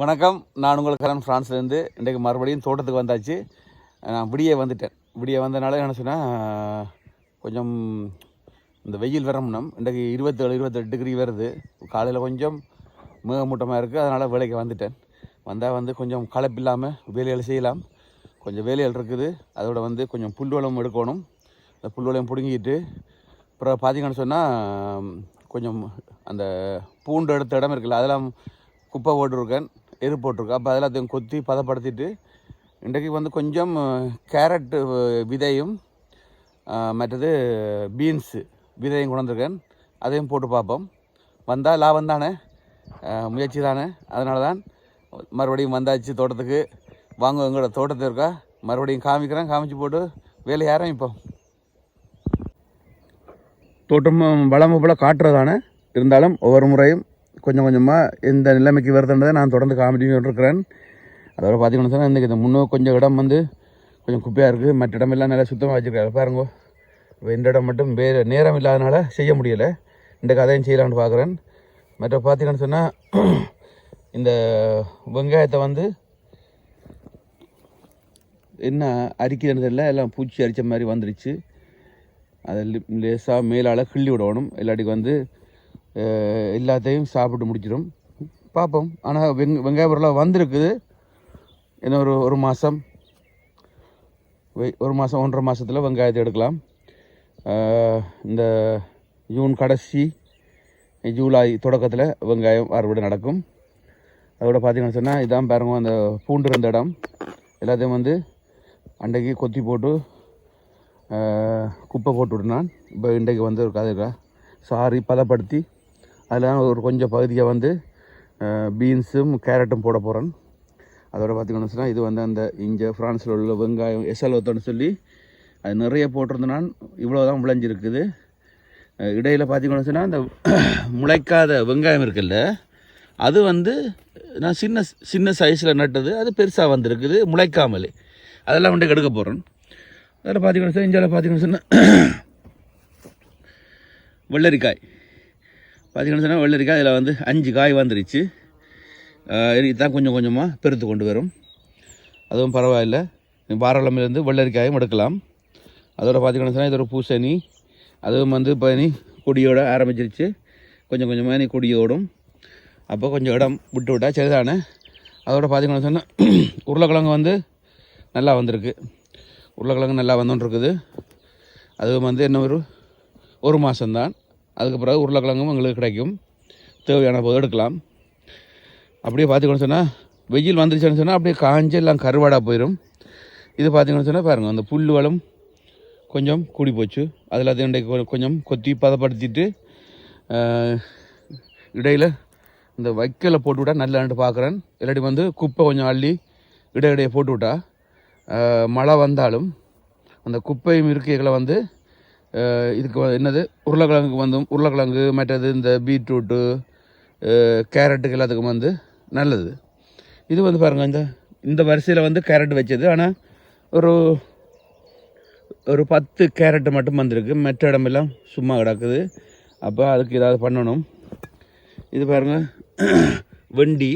வணக்கம். நான் உங்கள் கரன் ஃப்ரான்ஸ்லேருந்து இன்றைக்கு மறுபடியும் தோட்டத்துக்கு வந்தாச்சு. நான் விடிய வந்துட்டேன். விடிய வந்தனால என்ன சொன்னால் கொஞ்சம் இந்த வெயில் வரமுனம் இன்றைக்கு இருபத்தேழு இருபத்தெட்டு டிகிரி வருது. காலையில் கொஞ்சம் மேகமூட்டமாக இருக்குது அதனால் வேலைக்கு வந்துட்டேன். வந்தால் வந்து கொஞ்சம் களைப்பில்லாமல் வேலைகள் செய்யலாம். கொஞ்சம் வேலைகள் இருக்குது. அதோட வந்து கொஞ்சம் புல்வளம் எடுக்கணும். அந்த புல்வளையம் பிடுங்கிட்டு அப்புறம் பார்த்தீங்கன்னு சொன்னால் கொஞ்சம் அந்த பூண்டு எடுத்த இடம் இருக்குல்ல அதெல்லாம் குப்பை போட்டிருக்கேன். எரு போட்டிருக்கேன் அப்போ அதெல்லாத்தையும் கொத்தி பதப்படுத்திட்டு இன்றைக்கு வந்து கொஞ்சம் கேரட் விதையும் மற்றது பீன்ஸு விதையும் கொண்டு வந்திருக்கேன். அதையும் போட்டு பார்ப்போம். வந்தால் லாபம் தானே? முயற்சி தானே? அதனால தான் மறுபடியும் வந்தாச்சு தோட்டத்துக்கு. வாங்க எங்களோட தோட்டத்தில் இருக்கா? மறுபடியும் காமிக்கிறேன். காமிச்சு போட்டு வேலையை ஆரம்பிப்போம். தோட்டம் வளமும் போல் காட்டுறதானே? இருந்தாலும் ஒவ்வொரு முறையும் கொஞ்சம் கொஞ்சமாக எந்த நிலைமைக்கு வருதுன்றதை நான் தொடர்ந்து காமெடி இருக்கிறேன் அதோட பார்த்தீங்கன்னு சொன்னால் இன்றைக்கி இந்த முன்னோ கொஞ்சம் இடம் வந்து கொஞ்சம் குப்பையாக இருக்குது மற்ற இடமெல்லாம் நல்லா சுத்தமாக வச்சுருக்காரு பாருங்கோ. இப்போ இந்த இடம் மட்டும் வேறு நேரம் இல்லாதனால செய்ய முடியலை. இந்த கதையும் செய்யலான்னு பார்க்குறேன் மற்ற பார்த்தீங்கன்னு சொன்னால் இந்த வெங்காயத்தை வந்து என்ன அரிக்குதுன்னு தெரியல. எல்லாம் பூச்சி அரித்த மாதிரி வந்துடுச்சு அதை லேசாக மேலால் கிள்ளி விடணும். இல்லாட்டிக்கு வந்து எல்லாத்தையும் சாப்பிட்டு முடிச்சிடும் பார்ப்போம். ஆனால் வெங் வெங்காய பொருளாக வந்திருக்குது. இன்னும் ஒரு ஒரு மாதம் ஒரு மாதம் ஒன்றரை மாதத்தில் வெங்காயத்தை எடுக்கலாம். இந்த ஜூன் கடைசி ஜூலை தொடக்கத்தில் வெங்காயம் அறுவடை நடக்கும். அதோட பார்த்தீங்கன்னு சொன்னால் இதான் பாருங்க அந்த பூண்டு இருந்த இடம். எல்லாத்தையும் வந்து அன்றைக்கு கொத்தி போட்டு குப்பை போட்டு விட்டுனான். இப்போ இன்றைக்கு வந்து ஒரு கதை சாரி பதப்படுத்தி அதில் ஒரு கொஞ்சம் பகுதியை வந்து பீன்ஸும் கேரட்டும் போட போகிறேன் அதோட பார்த்தீங்கன்னு சொன்னால் இது வந்து அந்த இங்கே ஃப்ரான்ஸில் உள்ள வெங்காயம் எஸ்எல்ஓத்தன்னு சொல்லி அது நிறைய போட்டிருந்தனால் இவ்வளோ தான் விளைஞ்சிருக்குது. இடையில் பார்த்திங்கன்னு பார்த்தீங்கன்னு சொன்னால் அந்த முளைக்காத வெங்காயம் இருக்குல்ல அது வந்து நான் சின்ன சின்ன சைஸில் நட்டது. அது பெருசாக வந்திருக்குது முளைக்காமலே. அதெல்லாம் வந்து எடுக்க போகிறேன் அதில் பார்த்தீங்கன்னு சொன்னால் இந்தியாவில் பார்த்தீங்கன்னு சொன்னால் வெள்ளரிக்காய். பார்த்தீங்கன்னு சொன்னால் வெள்ளரிக்காய் இதில் வந்து அஞ்சு காய் வந்துருச்சு. இதுதான் கொஞ்சம் கொஞ்சமாக பெருத்து கொண்டு வரும். அதுவும் பரவாயில்ல. வாரக்கிழமையிலேருந்து வெள்ளரிக்காயும் எடுக்கலாம். அதோட பார்த்தீங்கன்னு சொன்னால் இது ஒரு பூசணி அதுவும் வந்து இப்போ இனி கொடியோட ஆரம்பிச்சிருச்சு. கொஞ்சம் கொஞ்சமாக நீ கொடியோடும் அப்போ கொஞ்சம் இடம் விட்டு விட்டா சரிதானே? அதோட பார்த்தீங்கன்னு சொன்னால் உருளைக்கிழங்கு வந்து நல்லா வந்திருக்கு. உருளைக்கிழங்கு நல்லா வந்துட்டுருக்குது இருக்குது வந்து என்ன ஒரு ஒரு மாதம்தான் அதுக்கு பிறகு உருளைக்கிழங்கும் எங்களுக்கு கிடைக்கும். தேவையான போது எடுக்கலாம். அப்படியே பார்த்துக்கணும்னு சொன்னால் வெயில் வந்துருச்சுன்னு சொன்னால் அப்படியே காஞ்சி எல்லாம் கருவாடாக போயிடும் இது பார்த்திங்கன்னு சொன்னால் பாருங்கள் அந்த புல் வளம் கொஞ்சம் கூடி போச்சு அதில் அது இன்றைக்கு கொ- கொஞ்சம் கொத்தி பதப்படுத்திட்டு இடையில் இந்த வைக்கலை போட்டு விட்டா நல்லாண்டு பார்க்குறேன். இல்லாட்டி வந்து குப்பை கொஞ்சம் அள்ளி இடையிடையே போட்டு விட்டா மழை வந்தாலும் அந்த குப்பையும் இருக்கைகளை வந்து இதுக்கு வ- என்னது? உருளைக்கிழங்குக்கு வந்தும் உருளைக்கிழங்கு மற்றது இந்த பீட்ரூட்டு கேரட்டுக்கு எல்லாத்துக்கும் வந்து நல்லது. இது வந்து பாருங்கள் இந்த இந்த வரிசையில் வந்து கேரட் வச்சது. ஆனால் ஒரு ஒரு பத்து கேரட்டு மட்டும் வந்திருக்கு. மற்ற இடமெல்லாம் சும்மா கிடக்குது. அப்போ அதுக்கு ஏதாவது பண்ணணும். இது பாருங்கள் வண்டி.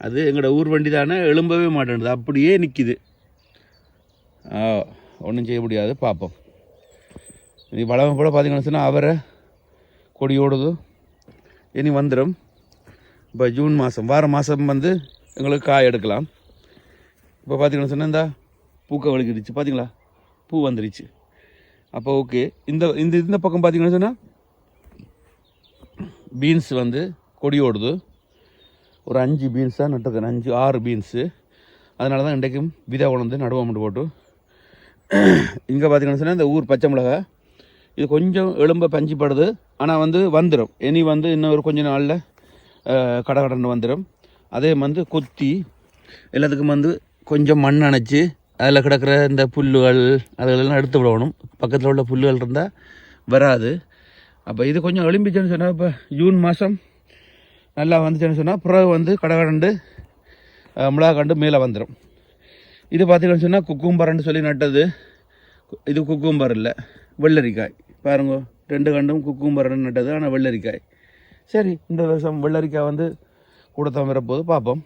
அது எங்களோட ஊர் வண்டி தானே எழும்பவே மாட்டேன்து அப்படியே நிற்கிது ஒன்றும் செய்ய முடியாது. பார்ப்போம் இனி வளமை கூட பார்த்தீங்கன்னு சொன்னால் அவரை கொடி ஓடுது இனி வந்துடும் இப்போ ஜூன் மாதம் வார மாதம் வந்து எங்களுக்கு காய் எடுக்கலாம். இப்போ பார்த்தீங்கன்னு சொன்னால் இந்த பூக்க வலிக்கிடுச்சு பார்த்தீங்களா பூ வந்துருச்சு. அப்போ ஓகே. இந்த இந்த இந்த பக்கம் பார்த்தீங்கன்னு சொன்னால் பீன்ஸ் வந்து கொடி ஓடுது ஒரு அஞ்சு பீன்ஸ் தான் அஞ்சு ஆறு பீன்ஸு. அதனால தான் இன்றைக்கும் விதை உணர்ந்து நடுவோம் போட்டு. இங்கே பார்த்தீங்கன்னு சொன்னால் இந்த ஊர் பச்சை மிளகா இது கொஞ்சம் எலும்ப பஞ்சுப்படுது. ஆனால் வந்து வந்துடும் இனி வந்து இன்னும் ஒரு கொஞ்ச நாளில் கடை வந்துடும் அதே வந்து கொத்தி எல்லாத்துக்கும் வந்து கொஞ்சம் மண் அணைச்சி அதில் கிடக்கிற இந்த புல்லுகள் அதுகளெல்லாம் எடுத்து விடணும். பக்கத்தில் உள்ள புல்லுகள் இருந்தால் வராது. அப்போ இது கொஞ்சம் எலும்பிச்சுன்னு சொன்னால் இப்போ ஜூன் மாதம் நல்லா வந்துச்சுன்னு சொன்னால் பிறகு வந்து கடகடண்டு கடண்டு கண்டு மேலே வந்துடும் இது பார்த்தீங்கன்னு சொன்னால் குக்கும்பரன்னு சொல்லி நட்டது. இது குக்கும்பர் இல்லை. வெள்ளரிக்காய். பாருங்க ரெண்டு கண்டும் குக்கும்பரன் நட்டது ஆனால் வெள்ளரிக்காய். சரி இந்த வருஷம் வெள்ளரிக்காய் வந்து கூட தான் வரப்போது பார்ப்போம்.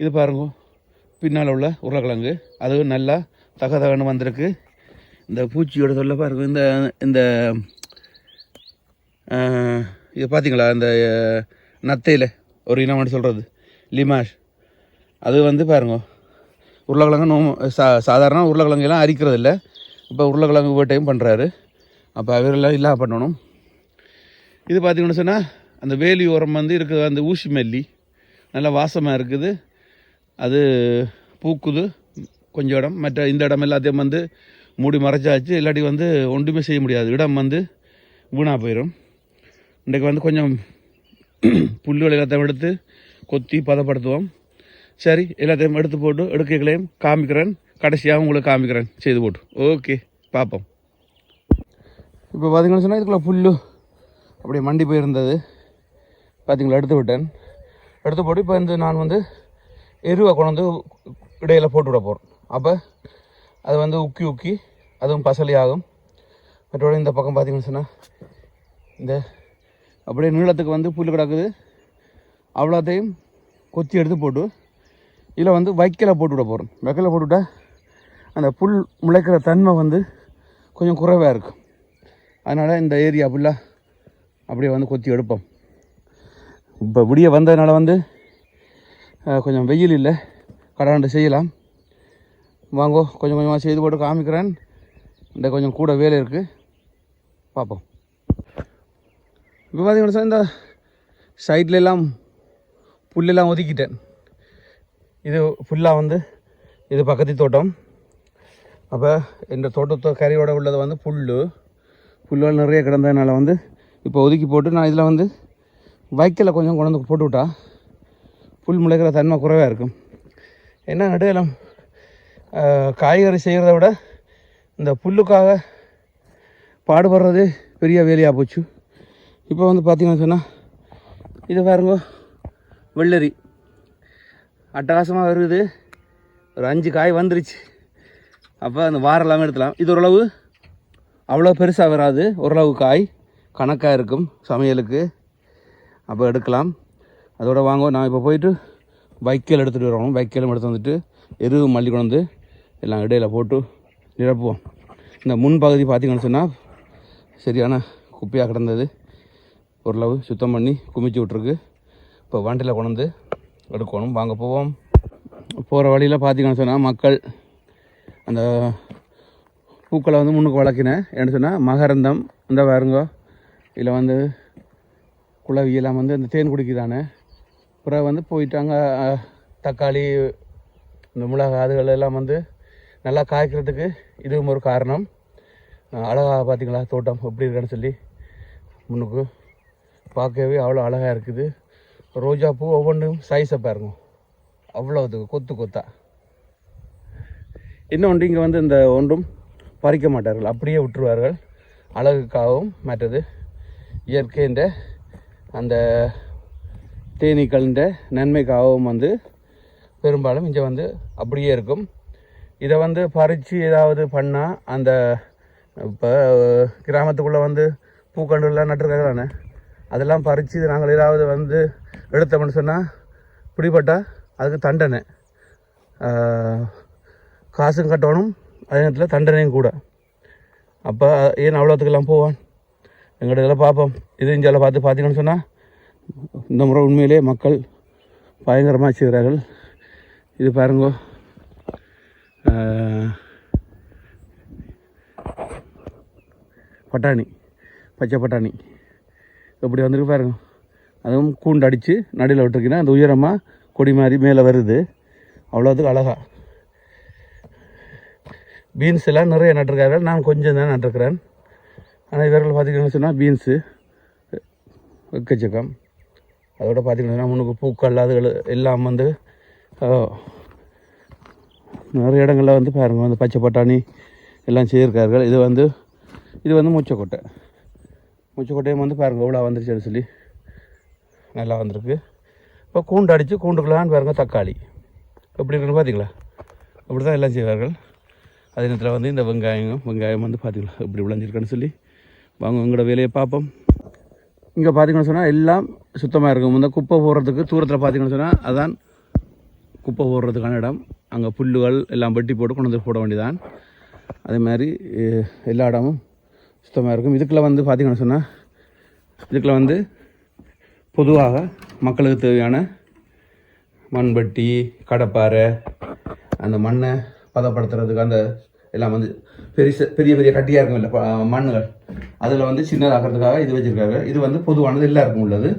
இது பாருங்க பின்னால் உள்ள உருளைக்கிழங்கு. அதுவும் நல்லா தகதகன்னு வந்திருக்கு. இந்த பூச்சியோட சொல்ல பாருங்க இந்த இந்த இது பார்த்தீங்களா இந்த நத்தையில் ஒரு இனம் சொல்கிறது லிமாஷ். அது வந்து பாருங்க உருளைக்கிழங்கு நோ சா சாதாரண உருளைக்கிழங்கெல்லாம் அரிக்கிறது இல்லை இப்போ உருளைக்கிழங்கு வேட்டையும் பண்ணுறாரு. அப்போ அவரெல்லாம் இல்லாம பண்ணணும். இது பார்த்தீங்கன்னு சொன்னால் அந்த வேலி ஓரம் வந்து இருக்குது அந்த ஊசி மல்லி நல்லா வாசமாக இருக்குது. அது பூக்குது கொஞ்சம் இடம். மற்ற இந்த இடம் எல்லாத்தையும் வந்து மூடி மறைச்சாச்சு. இல்லாட்டி வந்து ஒன்றுமே செய்ய முடியாது. இடம் வந்து வீணாக போயிடும் இன்றைக்கு வந்து கொஞ்சம் புல்லுகள் எல்லாத்தையும் எடுத்து கொத்தி பதப்படுத்துவோம். சரி எல்லாத்தையும் எடுத்து போட்டு எடுக்கைகளையும் காமிக்கிறேன். கடைசியாக உங்களுக்கு காமிக்கிறேன். செய்து போட்டு. ஓகே பார்ப்போம் இப்போ பார்த்தீங்கன்னு சொன்னால் இதுக்குள்ளே புல்லு அப்படியே மண்டி போயிருந்தது. பார்த்தீங்களா எடுத்து விட்டேன். எடுத்து போட்டு இப்போ வந்து நான் வந்து எருவை கொண்டு வந்து இடையில போட்டு விட போகிறேன் அப்போ அது வந்து உக்கி உக்கி அதுவும் பசலி ஆகும் மற்றபடி இந்த பக்கம் பார்த்தீங்கன்னு சொன்னால் இந்த அப்படியே நீளத்துக்கு வந்து புல் கிடக்குது. அவ்வளோத்தையும் கொத்தி எடுத்து போட்டு இதில் வந்து வைக்கலை போட்டு விட போகிறோம் வைக்கலை போட்டுவிட்டால் அந்த புல் முளைக்கிற தன்மை வந்து கொஞ்சம் குறைவாக இருக்கும் அதனால் இந்த ஏரியா ஃபுல்லாக அப்படியே வந்து கொத்தி எடுப்போம். இப்போ விடிய வந்ததுனால வந்து கொஞ்சம் வெயில் இல்லை. கடாண்டு செய்யலாம். வாங்கோ கொஞ்சம் கொஞ்சமாக செய்து போட்டு காமிக்கிறேன். இந்த கொஞ்சம் கூட வேலை இருக்குது பார்ப்போம். இப்போ பார்த்தீங்கன்னா சார் இந்த சைட்லெல்லாம் புல்லெல்லாம் ஒதுக்கிட்டேன். இது ஃபுல்லாக வந்து இது பக்கத்து தோட்டம். அப்போ இந்த தோட்டத்தை கரையோட உள்ளது வந்து புல் புல்லுகள் நிறைய கிடந்ததுனால வந்து இப்போ ஒதுக்கி போட்டு நான் இதில் வந்து வைக்கல கொஞ்சம் கொண்டு வந்து போட்டு விட்டா புல் முளைக்கிற தன்மை குறைவாக இருக்கும். என்ன நடுவேலம் காய்கறி செய்கிறத விட இந்த புல்லுக்காக பாடுபடுறது பெரிய வேலையாக போச்சு. இப்போ வந்து பார்த்தீங்கன்னு சொன்னால் இது பாருங்க வெள்ளரி. அட்டகாசமாக வருது. ஒரு அஞ்சு காய் வந்துருச்சு. அப்போ அந்த வாரம் எல்லாமே எடுக்கலாம் இது ஓரளவு அவ்வளோ பெருசாக வராது. ஓரளவு காய் கணக்காக இருக்கும் சமையலுக்கு. அப்போ எடுக்கலாம். அதோட வாங்குவோம் நான் இப்போ போயிட்டு வைக்கல் எடுத்துகிட்டு வரணும் வைக்கலும் எடுத்து வந்துட்டு எருவு மல்லி கொண்டு வந்து எல்லாம் இடையில் போட்டு நிரப்புவோம். இந்த முன்பகுதி பார்த்திங்கன்னு சொன்னால் சரியான குப்பையாக கிடந்தது. ஓரளவு சுத்தம் பண்ணி குமிச்சு விட்ருக்கு இப்போ வண்டியில் கொண்டு வந்து எடுக்கணும். வாங்க போவோம். போகிற வழியில் பார்த்திங்கன்னு சொன்னால் மக்கள் அந்த பூக்களை வந்து முன்னுக்கு வளர்க்கினேன். என்ன சொன்னால் மகரந்தம் இந்த பாருங்க. இதில் வந்து குளவியெல்லாம் வந்து இந்த தேன் குடிக்குதானே. அப்புறம் வந்து போயிட்டாங்க தக்காளி இந்த மிளகா அதுகள் எல்லாம் வந்து நல்லா காய்க்கிறதுக்கு இதுவும் ஒரு காரணம். அழகாக பார்த்தீங்களா தோட்டம் எப்படி இருக்குன்னு சொல்லி முன்னுக்கு பார்க்கவே அவ்வளோ அழகாக இருக்குது. ரோஜா பூ ஒவ்வொன்றும் சைஸை பாருங்க. அவ்வளோ அதுக்கு கொத்து கொத்தா. இன்னொன்று இங்கே வந்து இந்த ஒன்றும் பறிக்க மாட்டார்கள் அப்படியே விட்டுருவார்கள். அழகுக்காகவும் மற்றது இயற்கைன்ற அந்த தேனீக்கள்ன்ற நன்மைக்காகவும் வந்து பெரும்பாலும் இங்கே வந்து அப்படியே இருக்கும். இதை வந்து பறித்து ஏதாவது பண்ணால் அந்த இப்போ கிராமத்துக்குள்ளே வந்து பூக்கண்டுலாம் நட்டுருக்காங்க அதெல்லாம் பறித்து நாங்கள் ஏதாவது வந்து எடுத்தோம்னு சொன்னால் பிடிபட்டால் அதுக்கு தண்டனை. காசும் கட்டணும் அதே நேரத்தில் தண்டனையும் கூட. அப்போ ஏன் அவ்வளோத்துக்கெல்லாம் போவான்? எங்கள்கிட்ட இதெல்லாம் பார்ப்போம். இது இஞ்சால பார்த்து பார்த்தீங்கன்னு சொன்னால் இந்த முறை உண்மையிலே மக்கள் பயங்கரமாக செய்கிறார்கள் இது பாருங்க. பட்டாணி பச்சை பட்டாணி. இப்படி வந்துருக்கு பாருங்க. அதுவும் கூண்டு அடித்து நடுவில் விட்டுருக்கீங்கன்னா அந்த உயரமாக கொடி மாதிரி மேலே வருது. அவ்வளோத்துக்கு அழகா. பீன்ஸ் எல்லாம் நிறைய நட்டுருக்கார்கள். நான் கொஞ்சம் தான் நட்டிருக்கிறேன். ஆனால் இவர்கள் பார்த்தீங்கன்னு சொன்னால் பீன்ஸு எக்கச்சக்கம். அதோட பார்த்தீங்கன்னா முன்னுக்கு பூக்கள் அதுகள் எல்லாம் வந்து நிறைய இடங்களில் வந்து பாருங்கள் வந்து பச்சை பட்டாணி எல்லாம் செய்யிருக்கார்கள் இது வந்து இது வந்து மூச்சக்கொட்டை. மூச்சக்கொட்டையும் வந்து பாருங்கள் இவ்வளோ வந்துருச்சுன்னு சொல்லி நல்லா வந்திருக்கு. இப்போ கூண்டு அடித்து கூண்டுக்குள்ளான்னு பாருங்கள் தக்காளி. எப்படி இருக்குன்னு பார்த்தீங்களா அப்படி தான் எல்லாம் செய்வார்கள். அதே நேரத்தில் வந்து இந்த வெங்காயம் வெங்காயம் வந்து பார்த்தீங்களா எப்படி விளைஞ்சிருக்குன்னு சொல்லி. வாங்க உங்களோட வேலையை பார்ப்போம். இங்கே பார்த்திங்கன்னு சொன்னால் எல்லாம் சுத்தமாக இருக்கும். இந்த குப்பை போடுறதுக்கு தூரத்தில் பார்த்திங்கன்னு சொன்னால் அதான் குப்பை போடுறதுக்கான இடம். அங்கே புல்லுகள் எல்லாம் வெட்டி போட்டு கொண்டு வந்து போட வேண்டியதான் அதே மாதிரி எல்லா இடமும் சுத்தமாக இருக்கும். இதுக்குள்ள வந்து பார்த்திங்கன்னு சொன்னால் இதுக்குள்ளே வந்து பொதுவாக மக்களுக்கு தேவையான மண்வெட்டி கடப்பாரை அந்த மண்ணை பதப்படுத்துறதுக்கு அந்த எல்லாம் வந்து பெரிய பெரிய பெரிய கட்டியாக இருக்கும் இல்லை மண்ணுகள். அதில் வந்து சின்னதாக்கிறதுக்காக இது வச்சுருக்காங்க. இது வந்து பொதுவானது எல்லாருக்கும் உள்ளது.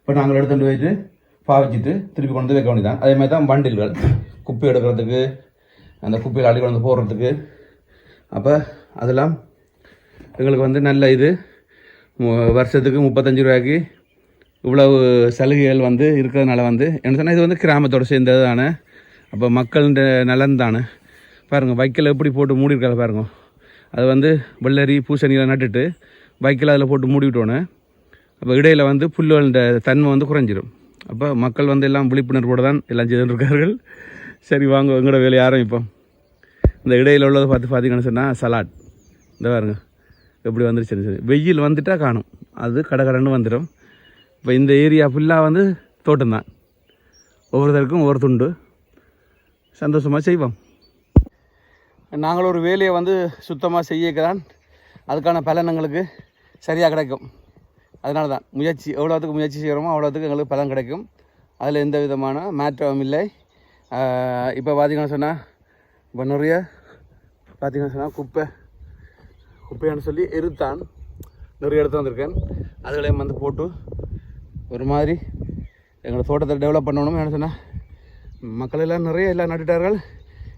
இப்போ நாங்கள் எடுத்துகிட்டு போயிட்டு பாவிச்சிட்டு திருப்பி கொண்டு வந்து வைக்க வேண்டியதான் அதே மாதிரி தான் பண்டில்கள் குப்பை எடுக்கிறதுக்கு அந்த குப்பையில் அடி கொண்டு போடுறதுக்கு. அப்போ அதெல்லாம் எங்களுக்கு வந்து நல்ல இது. வருஷத்துக்கு முப்பத்தஞ்சு ரூபாய்க்கு இவ்வளவு சலுகைகள் வந்து இருக்கிறதுனால வந்து என்ன சொன்னால் இது வந்து கிராமத்தோட சேர்ந்தது தானே அப்போ மக்களின் நலன் தானே பாருங்கள் வைக்கல் எப்படி போட்டு மூடிருக்காங்க பாருங்க. அது வந்து வெள்ளரி பூசணியில் நட்டுட்டு வைக்கல் அதில் போட்டு மூடி விட்டோன்னே அப்போ இடையில் வந்து புல்லுகளோட தன்மை வந்து குறைஞ்சிரும். அப்போ மக்கள் வந்து எல்லாம் விழிப்புணர்வோடு தான் எல்லாம் செய்துட்டு சரி வாங்க எங்களோட வேலையை ஆரம்பிப்போம். இந்த இடையில் உள்ளதை பார்த்து பார்த்தீங்கன்னு சொன்னால் சலாட் இந்த பாருங்க எப்படி வந்துருச்சுன்னு சரி வெயில் வந்துட்டால் காணும். அது கடை கடன்னு வந்துடும் இப்போ இந்த ஏரியா ஃபுல்லாக வந்து தோட்டம் தான் ஒவ்வொருத்தருக்கும் ஒவ்வொரு துண்டு. சந்தோஷமாக செய்வோம். நாங்கள் ஒரு வேலையை வந்து சுத்தமாக செய்யக்கிறான் அதுக்கான பலன் எங்களுக்கு சரியாக கிடைக்கும். அதனால தான் முயற்சி எவ்வளோத்துக்கு முயற்சி செய்கிறோமோ அவ்வளோத்துக்கு எங்களுக்கு பலன் கிடைக்கும். அதில் எந்த விதமான மாற்றமும் இல்லை. இப்போ பார்த்தீங்கன்னா சொன்னால் இப்போ நிறைய பார்த்தீங்கன்னு சொன்னால் குப்பை குப்பைன்னு சொல்லி எருத்தான் நிறைய எடுத்து வந்திருக்கேன். அதுகளையும் வந்து போட்டு ஒரு மாதிரி எங்களோட தோட்டத்தை டெவலப் பண்ணணும் என்ன சொன்னால் மக்கள் எல்லாம் நிறைய எல்லாம் நட்டுட்டார்கள்.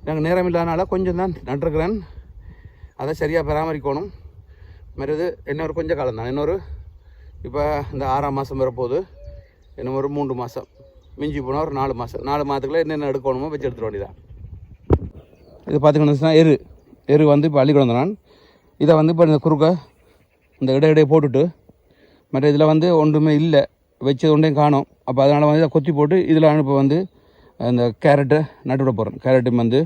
எனக்கு நேரம் இல்லாதனால கொஞ்சம் தான் நட்டுருக்கிறேன் அதை சரியாக பராமரிக்கணும். மறுது இன்னொரு கொஞ்சம் காலம் தான். இன்னொரு இப்போ இந்த ஆறாம் மாதம் வரப்போகுது. இன்னும் ஒரு மூன்று மாதம் மிஞ்சி போனால் ஒரு நாலு மாதம் நாலு மாதத்துக்குள்ளே என்னென்ன எடுக்கணுமோ வச்சு எடுத்துட வேண்டியதான் இது பார்த்திங்கன்னா எரு. எரு வந்து இப்போ அள்ளி நான் இதை வந்து இப்போ இந்த குறுக்க இந்த இடையிடையே போட்டுட்டு மற்ற இதில் வந்து ஒன்றுமே இல்லை. வச்சது ஒன்றையும் காணும். அப்போ அதனால் வந்து இதை கொத்தி போட்டு இதில் அனுப்ப வந்து அந்த கேரட்டை நட்டு விட போகிறோம் கேரட்டும் வந்து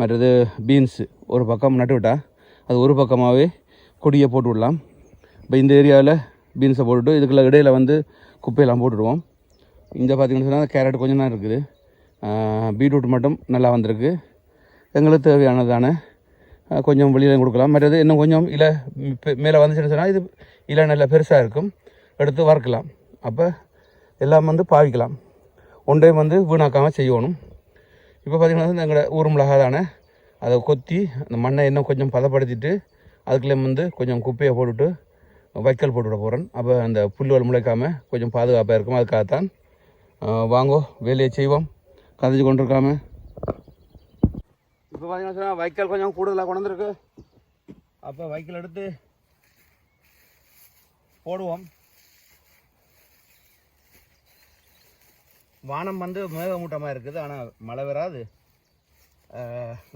மற்றது பீன்ஸு ஒரு பக்கம் நட்டு விட்டால் அது ஒரு பக்கமாகவே கொடியை போட்டு விடலாம். இப்போ இந்த ஏரியாவில் பீன்ஸை போட்டுவிட்டு இதுக்குள்ள இடையில வந்து குப்பையெல்லாம் போட்டுடுவோம். இந்த பார்த்தீங்கன்னு சொன்னால் கேரட் கொஞ்சம் தான் இருக்குது. பீட்ரூட் மட்டும் நல்லா வந்திருக்கு. எங்களுக்கு தேவையானதான கொஞ்சம் வெளியில் கொடுக்கலாம். மற்றது இன்னும் கொஞ்சம் இலை மேலே வந்துச்சுன்னு சொன்னால் இது இலை நல்லா பெருசாக இருக்கும். எடுத்து வறுக்கலாம். அப்போ எல்லாம் வந்து பாவிக்கலாம். ஒன்றையும் வந்து வீணாக்காமல் செய்யணும். இப்போ பார்த்தீங்கன்னா எங்களோட ஊர் அதை கொத்தி அந்த மண்ணை இன்னும் கொஞ்சம் பதப்படுத்திட்டு அதுக்குள்ளே வந்து கொஞ்சம் குப்பையை போட்டுட்டு வைக்கல் போட்டு விட போகிறேன் அப்போ அந்த புல்லுகள் முளைக்காமல் கொஞ்சம் பாதுகாப்பாக இருக்கும். அதுக்காகத்தான் வாங்கோ வேலையை செய்வோம். கதைச்சு கொண்டிருக்காம. இப்போ பார்த்தீங்கன்னா சொன்னா வைக்கல் கொஞ்சம் கூடுதலாக கொண்டு அப்போ வைக்கல் எடுத்து போடுவோம். வானம் வந்து மேகமூட்டமாக இருக்குது ஆனால் மழை வராது.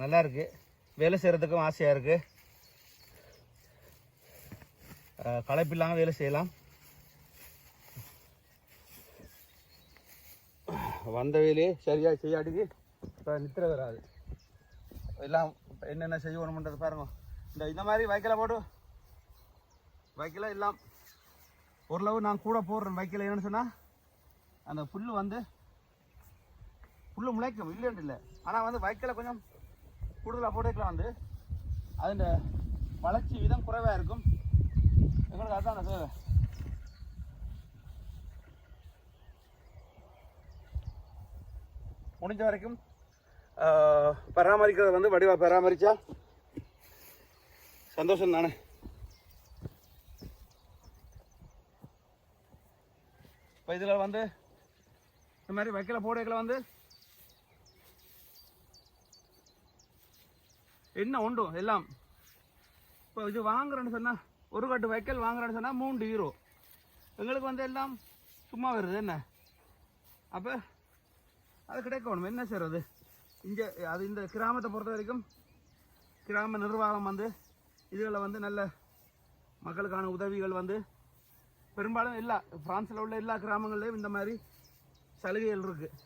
நல்லா இருக்குது வேலை செய்கிறதுக்கும் ஆசையாக இருக்குது களைப்பில்லாமல் வேலை செய்யலாம். வந்த வேலையே சரியாக செய்யாட்டுக்கு இப்போ நித்திர வராது. எல்லாம் என்னென்ன செய்யணும்ன்றது பாருங்க. இந்த இந்த மாதிரி வைக்கலை போட்டு வைக்கல எல்லாம். ஓரளவு நான் கூட போடுறேன். வைக்கல என்னன்னு சொன்னால் அந்த புல் வந்து புல் முளைக்கும் இல்லைன்ட்டு இல்லை ஆனால் வந்து வைக்கல கொஞ்சம் கூடுதலாக போட்டுக்கலாம் வந்து. அதில் வளர்ச்சி விதம் குறைவாக இருக்கும். எங்களுக்கு அதுதான் தேவை. முடிஞ்ச வரைக்கும் பராமரிக்கிறத வந்து வடிவாக பராமரித்தா சந்தோஷம் தானே? இப்போ இதில் வந்து இந்த மாதிரி வைக்கல போடைகளை வந்து. என்ன உண்டு? எல்லாம். இப்போ இது வாங்குறேன்னு சொன்னால் ஒரு கட்டு வைக்கல் வாங்குறேன்னு சொன்னால் மூன்று ஹீரோ எங்களுக்கு வந்து எல்லாம் சும்மா வருது என்ன? அப்போ அது கிடைக்கணும் என்ன செய்கிறது இங்கே அது இந்த கிராமத்தை பொறுத்த வரைக்கும் கிராம நிர்வாகம் வந்து இதில் வந்து நல்ல மக்களுக்கான உதவிகள் வந்து பெரும்பாலும் எல்லா பிரான்ஸில் உள்ள எல்லா கிராமங்கள்லேயும் இந்த மாதிரி சலுகைகள் இருக்குது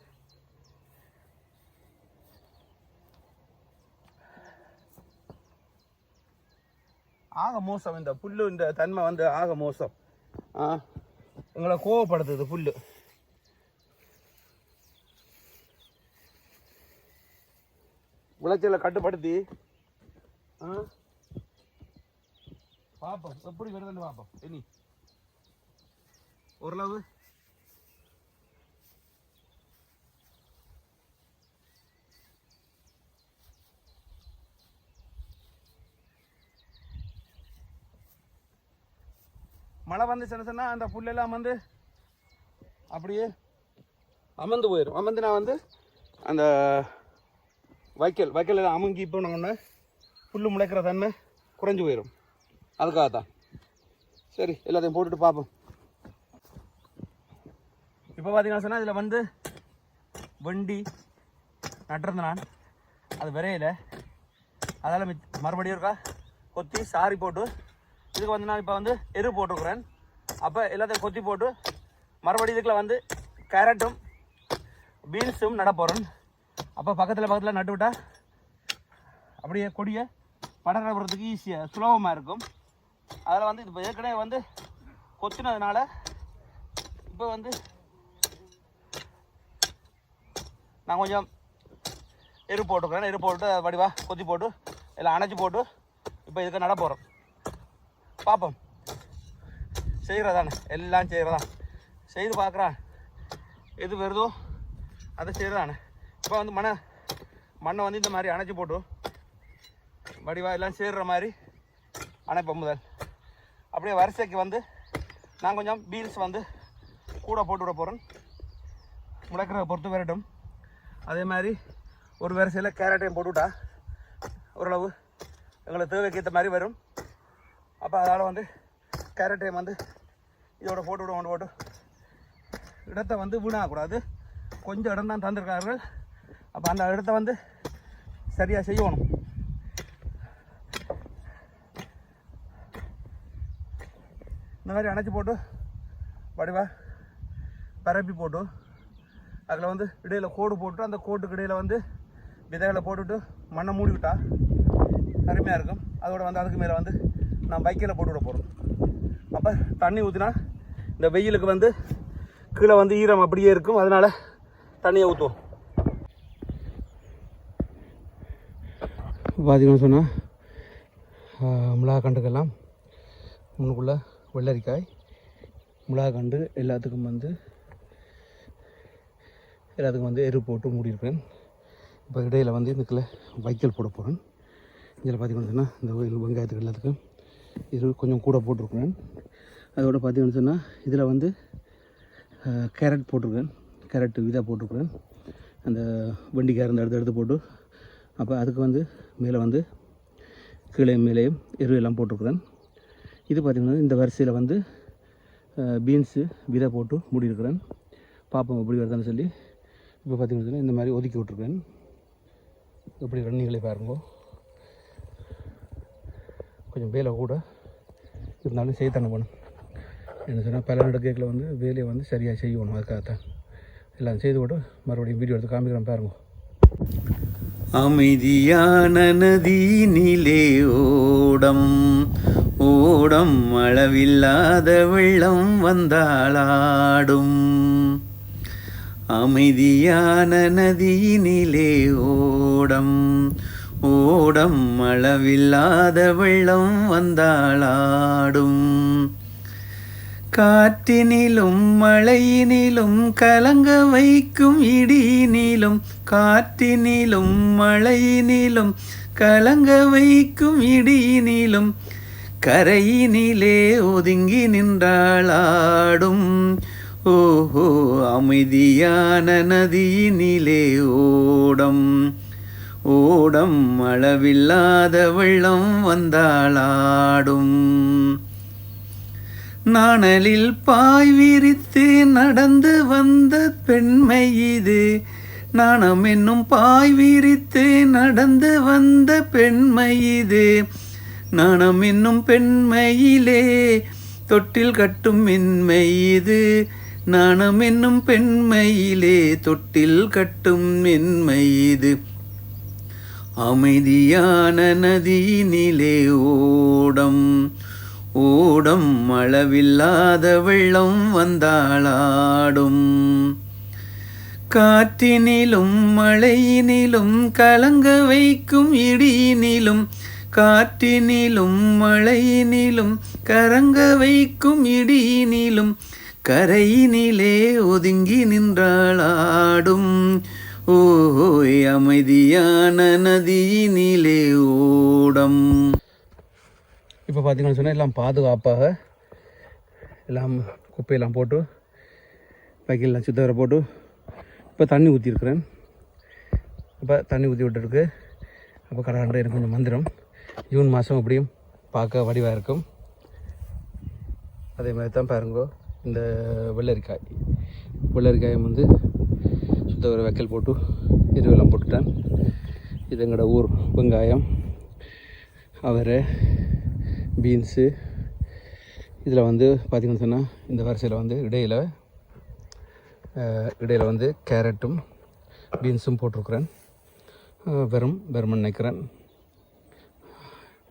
ஆக மோசம் இந்த புல்லு இந்த தன்மை வந்து ஆக மோசம். ஆ எங்களை கோவப்படுத்துது புல்லு. விளைச்சலை கட்டுப்படுத்தி ஆ பார்ப்போம் எப்படி வருதுன்னு பார்ப்போம் இனி. ஓரளவு. மழை வந்துச்சுன்னு சொன்னால் அந்த புல்லெல்லாம் வந்து அப்படியே அமர்ந்து போயிடும் அமர்ந்து நான் வந்து அந்த வைக்கல் வைக்கல் எல்லாம் அமுங்கி போனோடனே புல் முளைக்கிற தன்மை குறைஞ்சு போயிடும் அதுக்காக தான் சரி எல்லாத்தையும் போட்டுட்டு பார்ப்போம். இப்போ பார்த்தீங்கன்னா சொன்னால் இதில் வந்து வண்டி நட்டிருந்தேன் நான். அது விரையில. அதால் மறுபடியும் இருக்கா? கொத்தி சாரி போட்டு இதுக்கு வந்து நான் இப்போ வந்து எரு போட்டுருக்குறேன் அப்போ எல்லாத்தையும் கொத்தி போட்டு மறுபடியும் இதுக்குள்ள வந்து கேரட்டும் பீன்ஸும் நட போகிறேன் அப்போ பக்கத்தில் பக்கத்தில் நட்டு விட்டால் அப்படியே கொடியை படர போகிறதுக்கு ஈஸியாக சுலபமாக இருக்கும். அதில் வந்து இப்போ ஏற்கனவே வந்து கொத்தினதுனால இப்போ வந்து நான் கொஞ்சம் எரு போட்டுக்கிறேன். எரு போட்டு வடிவாக கொத்தி போட்டு எல்லாம் அணைச்சி போட்டு இப்போ இதுக்கு நட போகிறோம் பார்ப்போம் செய்கிறதானே எல்லாம் செய்கிறதான் செய்து பார்க்குறான் எது வருதோ அதை செய்கிறதானே இப்போ வந்து மண்ணை மண்ணை வந்து இந்த மாதிரி அணைச்சி போட்டு வடிவா எல்லாம் சேர்ற மாதிரி அணைப்போம் முதல். அப்படியே வரிசைக்கு வந்து நான் கொஞ்சம் பீன்ஸ் வந்து கூட போட்டு விட போகிறேன் முளைக்கிறத பொறுத்து வரட்டும். அதே மாதிரி ஒரு வரிசையில் கேரட்டையும் போட்டுவிட்டா ஓரளவு எங்களுக்கு தேவைக்கு ஏற்ற மாதிரி வரும். அப்போ அதனால் வந்து கேரட் டைம் வந்து இதோட போட்டு விட கொண்டு போட்டு இடத்த வந்து வீணாகக்கூடாது கொஞ்சம் இடம் தான் தந்திருக்கார்கள். அப்போ அந்த இடத்த வந்து சரியாக செய்யணும். இந்த மாதிரி அணைச்சி போட்டு வடிவா பரப்பி போட்டு அதில் வந்து இடையில் கோடு போட்டு அந்த கோட்டுக்கு இடையில் வந்து விதைகளை போட்டுவிட்டு மண்ணை மூடிவிட்டா அருமையாக இருக்கும். அதோட வந்து அதுக்கு மேலே வந்து நான் பைக்கில் போட்டு விட போகிறோம் அப்போ தண்ணி ஊற்றினா இந்த வெயிலுக்கு வந்து கீழே வந்து ஈரம் அப்படியே இருக்கும். அதனால் தண்ணியை ஊற்றுவோம் பார்த்தீங்கன்னு சொன்னால் மிளகா கண்டுக்கெல்லாம் முன்னுக்குள்ளே வெள்ளரிக்காய் மிளகா கண்டு எல்லாத்துக்கும் வந்து எல்லாத்துக்கும் வந்து எரு போட்டு மூடியிருப்பேன். இப்போ இடையில் வந்து இதுக்குள்ளே வைக்கல் போட போகிறேன் இதில் பார்த்தீங்கன்னு சொன்னால் இந்த வெங்காயத்துக்கு எல்லாத்துக்கும் இது கொஞ்சம் கூட போட்டிருக்கேன் அதோட பார்த்தீங்கன்னு சொன்னால் இதில் வந்து கேரட் போட்டிருக்கேன். கேரட் விதை போட்டிருக்கிறேன். அந்த வண்டிக்காய் இருந்த எடுத்து எடுத்து போட்டு அப்போ அதுக்கு வந்து மேலே வந்து கீழே மேலேயும் எரு எல்லாம் போட்டிருக்கிறேன். இது பார்த்திங்கன்னா இந்த வரிசையில் வந்து பீன்ஸு விதை போட்டு மூடியிருக்கிறேன். பார்ப்போம் எப்படி வருதுன்னு சொல்லி. இப்போ பார்த்தீங்கன்னா இந்த மாதிரி ஒதுக்கி விட்ருக்கேன் எப்படி ரன்னிங்களே பாருங்க. கொஞ்சம் வேலை கூட. இருந்தாலும் செய்யத்தானே பண்ணும் என்ன சொன்னால் பல நடக்கைகளை வந்து வேலையை வந்து சரியாக செய்யணும். அதுக்காகத்தான். எல்லாம் செய்து விட்டு மறுபடியும் வீடியோ எடுத்து காமிக்கிறேன் பாருங்க. அமைதியான நதி நிலே ஓடம் ஓடம் அளவில்லாத வெள்ளம் வந்தாளாடும். அமைதியான நதியினிலே ஓடம் ஓடம் அளவில்லாத வெள்ளம் வந்தாளாடும். காற்றினிலும் மழையினிலும் கலங்க வைக்கும் இடியினிலும் காற்றினிலும் மழையினிலும் கலங்க வைக்கும் இடியினிலும் கரையினிலே ஒதுங்கி நின்றாளாடும். ஓஹோ அமைதியான நதியினிலே ஓடம். ஓடம் அளவில்லாத வெள்ளம் வந்தாளாடும். நாணலில் பாய் விரித்து நடந்து வந்த பெண்மை இது. நாணம் என்னும் பாய் விரித்து நடந்து வந்த பெண்மை இது. நாணம் என்னும் பெண்மையிலே தொட்டில் கட்டும் மென்மை இது. நாணம் என்னும் பெண்மையிலே தொட்டில் கட்டும் மென்மை இது. அமைதியான நதியினிலே ஓடம் ஓடம் அளவில்லாத வெள்ளம் வந்தாளாடும். காற்றினிலும் மழையினிலும் கலங்க வைக்கும் இடியினிலும் காற்றினிலும் மழையினிலும் கரங்க வைக்கும் இடியினிலும் கரையினிலே ஒதுங்கி நின்றாளாடும். ஆடும் ஓய் அமைதியான நதியினிலே ஓடம். இப்போ பார்த்தீங்கன்னு சொன்னால் எல்லாம் பாதுகாப்பாக எல்லாம் குப்பையெல்லாம் போட்டு வைக்கலாம் சுத்தவரை போட்டு இப்போ தண்ணி ஊற்றிருக்கிறேன் இப்போ தண்ணி ஊற்றி விட்டுருக்கு. அப்போ கடற்கரை எனக்கு கொஞ்சம் மந்திரம். ஜூன் மாதம் அப்படியும் பார்க்க வடிவாக இருக்கும். அதே மாதிரி தான் பாருங்கோ இந்த வெள்ளரிக்காய். வெள்ளரிக்காயை வந்து சுத்தவரை வைக்கல் போட்டு எருவெல்லாம் போட்டுட்டேன். இது எங்களோட ஊர் வெங்காயம் அவரை பீன்ஸு. இதில் வந்து பார்த்திங்கன்னு சொன்னால் இந்த வரிசையில் வந்து இடையில் இடையில் வந்து கேரட்டும் பீன்ஸும் போட்டிருக்கிறேன். வெறும் வெறும் வெறுமன் நினைக்கிறேன்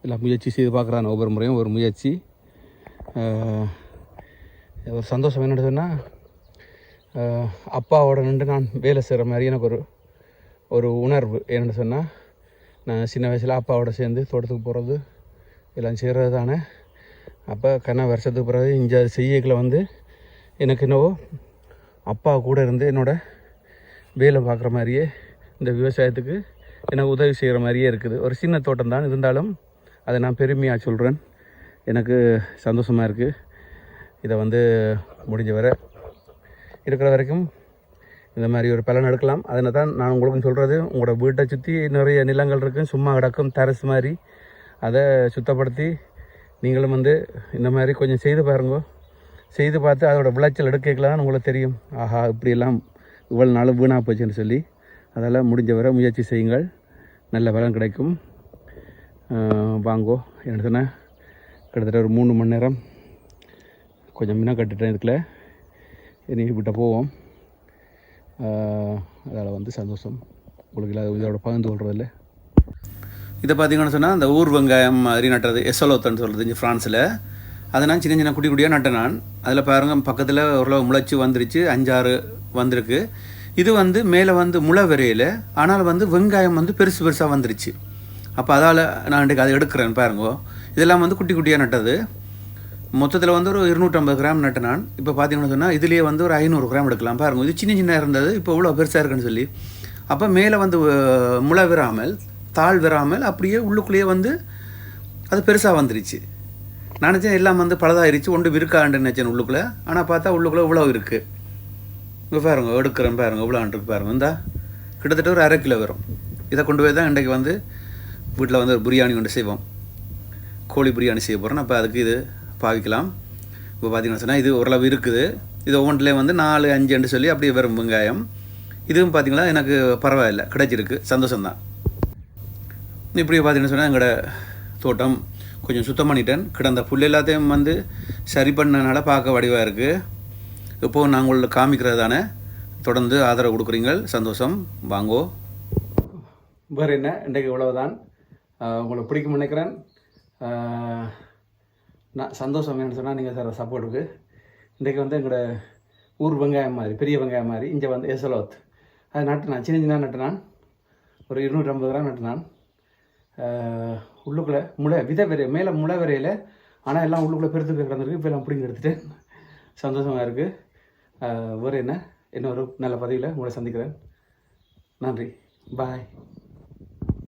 எல்லாம் முயற்சி செய்து பார்க்குறான் ஒவ்வொரு முறையும். ஒரு முயற்சி. ஒரு சந்தோஷம் என்னென்னு சொன்னால் அப்பாவோட நின்று நான் வேலை செய்கிற மாதிரி எனக்கு ஒரு ஒரு உணர்வு. என்னென்னு சொன்னால் நான் சின்ன வயசில் அப்பாவோட சேர்ந்து தோட்டத்துக்கு போகிறது எல்லாம் செய்கிறது தானே. அப்போ கண்ணா வருஷத்துக்கு பிறகு இங்கே செய்யக்கில் வந்து எனக்கு என்னவோ அப்பா கூட இருந்து என்னோடய வேலை பார்க்குற மாதிரியே இந்த விவசாயத்துக்கு எனக்கு உதவி செய்கிற மாதிரியே இருக்குது. ஒரு சின்ன தோட்டம் தான் இருந்தாலும் அதை நான் பெருமையாக சொல்கிறேன் எனக்கு சந்தோஷமாக இருக்குது இதை வந்து முடிஞ்ச வரை இருக்கிற வரைக்கும் இந்த மாதிரி ஒரு பலன் எடுக்கலாம். அதனை தான் நான் உங்களுக்கும் சொல்கிறது உங்களோட வீட்டை சுற்றி நிறைய நிலங்கள் இருக்கும் சும்மா கிடக்கும் தரசு மாதிரி. அதை சுத்தப்படுத்தி நீங்களும் வந்து இந்த மாதிரி கொஞ்சம் செய்து பாருங்க. செய்து பார்த்து அதோடய விளைச்சல் எடுக்கலாம் உங்களுக்கு தெரியும். ஆஹா இப்படியெல்லாம் இவ்வளோ நாளும் வீணாக போச்சுன்னு சொல்லி. அதெல்லாம் முடிஞ்ச வரை முயற்சி செய்யுங்கள். நல்ல பலன் கிடைக்கும். வாங்கோ என்ன சொன்னால் கிட்டத்தட்ட ஒரு மூணு மணி நேரம் கொஞ்சம் முன்ன கட்டுட்டேன் இதுக்குள்ள. இனி விட்ட போவோம். அதால் வந்து சந்தோஷம். உங்களுக்கு இல்லாத இதோட பகிர்ந்து கொள்றதில்ல. இதை பார்த்தீங்கன்னு சொன்னால் அந்த ஊர் வெங்காயம் மாதிரி நட்டுறது எசலோத்தன்னு சொல்கிறது இங்கே ஃப்ரான்ஸில் அதை நான் சின்ன சின்ன குட்டி குட்டியாக நட்டேன் நான். அதில் பாருங்கள் பக்கத்தில் ஓரளவு முளைச்சி வந்துருச்சு அஞ்சாறு வந்திருக்கு. இது வந்து மேலே வந்து முளை விரையில் ஆனால் வந்து வெங்காயம் வந்து பெருசு பெருசாக வந்துருச்சு. அப்போ அதால் நான் இன்றைக்கு அதை எடுக்கிறேன் பாருங்க. இதெல்லாம் வந்து குட்டி குட்டியாக நட்டது. மொத்தத்தில் வந்து ஒரு இருநூற்றம்பது கிராம் நட்டு நான். இப்போ பார்த்தீங்கன்னு சொன்னால் இதுலேயே வந்து ஒரு ஐநூறு கிராம் எடுக்கலாம். பாருங்க இது சின்ன சின்ன இருந்தது இப்போ இவ்வளோ பெருசாக இருக்குன்னு சொல்லி. அப்போ மேலே வந்து முளை விராமல் தாழ் விராமல் அப்படியே உள்ளுக்குள்ளேயே வந்து அது பெருசாக வந்துருச்சு. நான் நினச்சேன் எல்லாம் வந்து பழுதாயிருச்சு ஒன்று இருக்காண்டு நினச்சேன் உள்ளுக்குள்ளே. ஆனால் பார்த்தா உள்ளுக்குள்ளே இவ்வளோ இருக்குது இங்கே பாருங்கள் எடுக்கிறேன் பாருங்க இவ்வளோ பாருங்கள் இந்தா கிட்டத்தட்ட ஒரு அரை கிலோ வரும். இதை கொண்டு போய் தான் இன்றைக்கு வந்து வீட்டில் வந்து ஒரு பிரியாணி கொண்டு செய்வோம். கோழி பிரியாணி செய்ய போகிறோம் அப்போ அதுக்கு இது பாவிக்கலாம். இப்போ பார்த்திங்கன்னா சொன்னால் இது ஓரளவு இருக்குது. இது ஒவ்வொன்றிலையும் வந்து நாலு அஞ்சுன்னு சொல்லி அப்படியே வெறும் வெங்காயம். இதுவும் பார்த்திங்களா எனக்கு பரவாயில்ல. கிடைச்சிருக்கு. சந்தோஷம்தான். இப்படி பார்த்தீங்கன்னு சொன்னால் எங்களோட தோட்டம் கொஞ்சம் சுத்தம் பண்ணிட்டேன். கிடந்த புல் எல்லாத்தையும் வந்து சரி பண்ணனால பார்க்க வடிவாக இருக்குது இப்போது நாங்கள் உங்களுக்கு காமிக்கிறது தானே தொடர்ந்து ஆதரவு கொடுக்குறீங்க சந்தோஷம். வாங்கோ. வேறு என்ன? இன்றைக்கு இவ்வளவுதான். ஆஹ் உங்களுக்கு பிடிக்கும் நினைக்கிறேன். நான் சந்தோஷம் வேணும்னு சொன்னால் நீங்கள் தர சப்போர்ட்டுக்கு இன்றைக்கு வந்து எங்களோட ஊர் வெங்காயம் மாதிரி பெரிய வெங்காயம் மாதிரி இங்கே வந்து எசலோத். அது நட்டுனான் சின்ன சின்ன நட்டுனான் ஒரு இருநூற்றம்பது கிராம் நட்டுனான். உள்ளுக்குள்ளே முளை விதை விரை மேலே முளை விரையில் ஆனால் எல்லாம் உள்ளுக்குள்ளே பெருத்துக்கு கிடந்திருக்கு இப்போ எல்லாம் பிடிங்க எடுத்துகிட்டு சந்தோஷமாக இருக்குது வேறு என்ன? இன்னொரு நல்ல பதவியில் உங்களை சந்திக்கிறேன். நன்றி. பாய்